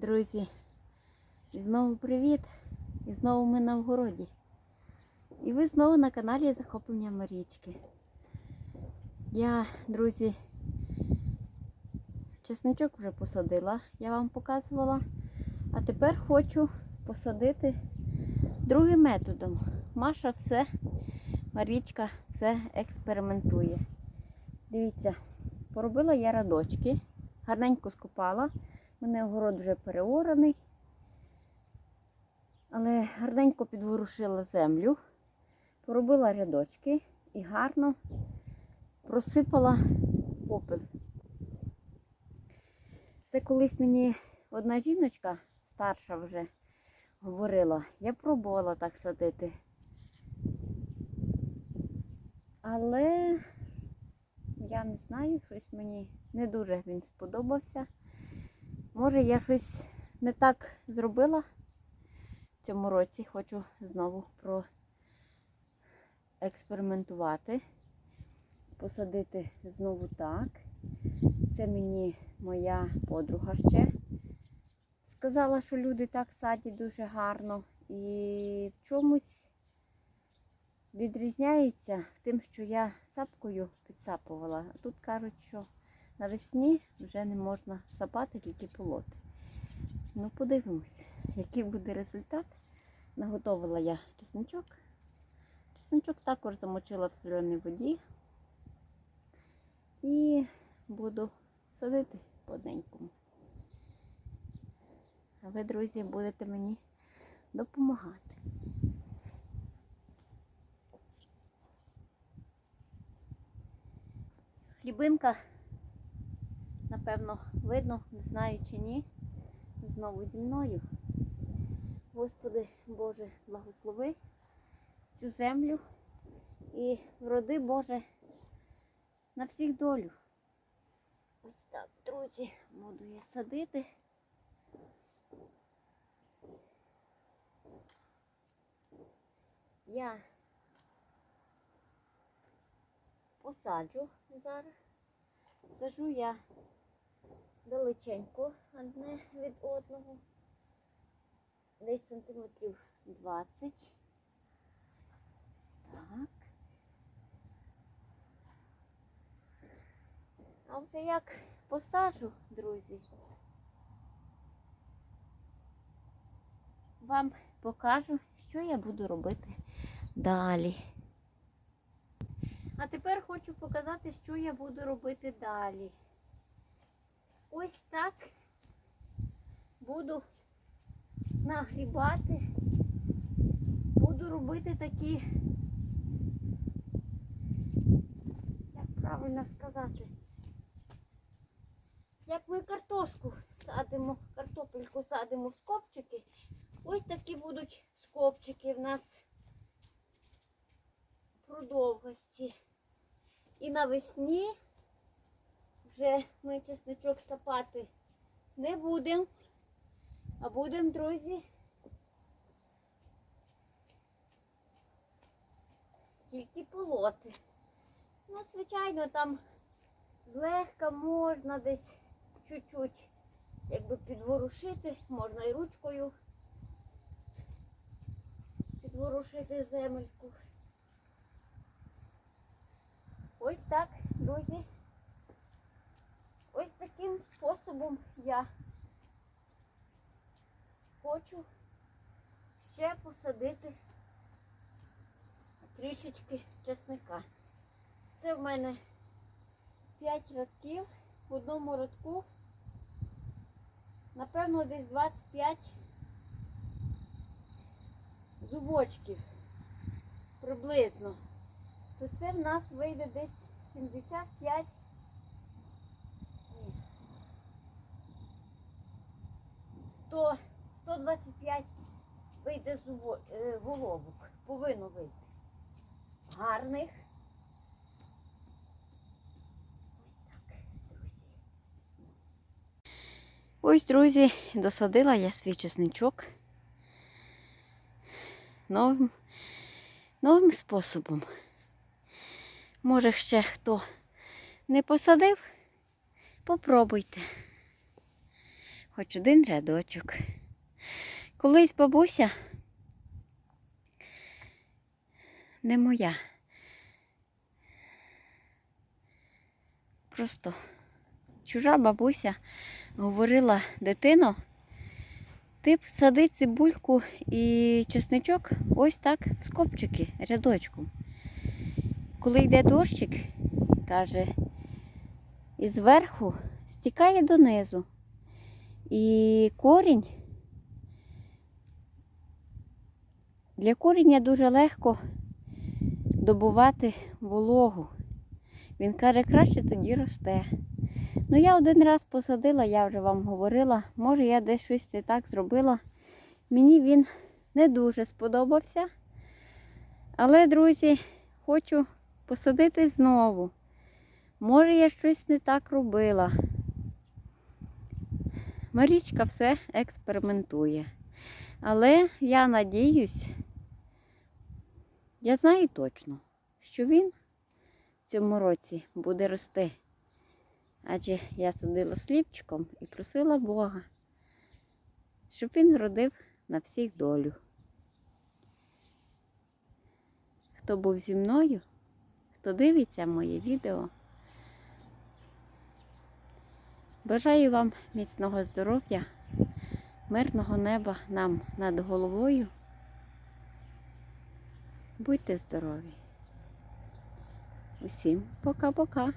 Друзі, і знову привіт! І знову ми на вгороді. І ви знову на каналі Захоплення Марічки. Я, друзі, чесничок вже посадила, я вам показувала. А тепер хочу посадити другим методом. Маша все, Марічка все експериментує. Дивіться, поробила я радочки, гарненько скопала. У мене огород вже переораний, але гарненько підворушила землю, поробила рядочки і гарно просипала попел. Це колись мені одна жіночка, старша вже, говорила, я пробувала так садити. Але я не знаю, щось мені не дуже він сподобався. Може, я щось не так зробила в цьому році. Хочу знову проекспериментувати, посадити знову так. Це мені моя подруга ще сказала, що люди так садять дуже гарно. І в чомусь відрізняється тим, що я сапкою підсапувала. А тут кажуть, що навесні вже не можна сапати, тільки полоти. Ну, подивимось, який буде результат. Наготовила я чесничок. Чесничок також замочила в соленій воді. І буду садити по одненькому. А ви, друзі, будете мені допомагати. Хлібинка напевно, видно, не знаю чи ні. Знову зі мною. Господи Боже, благослови цю землю і вроди Боже на всіх долю. Ось так, друзі, буду я садити. Я посаджу зараз. Сажу я далеченько одне від одного. Десь сантиметрів 20. Так. А вже як посажу, друзі, вам покажу, що я буду робити далі. А тепер хочу показати, що я буду робити далі. Ось так буду нагрібати, буду робити такі, як правильно сказати, як ми картошку садимо, картопельку садимо в скопчики, ось такі будуть скопчики в нас продовгості. І навесні вже ми чесничок сапати не будемо, а будемо, друзі, тільки полоти. Ну, звичайно, там злегка можна десь чуть-чуть якби підворушити, можна і ручкою підворушити земельку. Ось так, друзі. Таким способом я хочу ще посадити трішечки чесника. Це в мене 5 рядків в одному рядку. Напевно, десь 25 зубочків приблизно то це в нас вийде десь 75. 100, 125 вийде е, головок. Повинно вийти. Гарних. Ось, друзі, досадила я свій чесничок новим, новим способом. Може, ще хто не посадив, попробуйте. Хоч один рядочок. Колись бабуся не моя. Просто чужа бабуся говорила дитино, ти сади цибульку і чесничок ось так в скопчики рядочком. Коли йде дощик, каже, і зверху стікає донизу. І корінь для коріння дуже легко добувати вологу. Він каже, краще тоді росте. Ну, я один раз посадила, я вже вам говорила, може я десь щось не так зробила. Мені він не дуже сподобався. Але, друзі, хочу посадити знову. Може, я щось не так робила. Марічка все експериментує. Але я надіюсь, я знаю точно, що він в цьому році буде рости. Адже я садила слівчиком і просила Бога, щоб він родив на всіх долю. Хто був зі мною, хто дивиться моє відео, бажаю вам міцного здоров'я, мирного неба нам над головою. Будьте здорові! Усім пока-пока!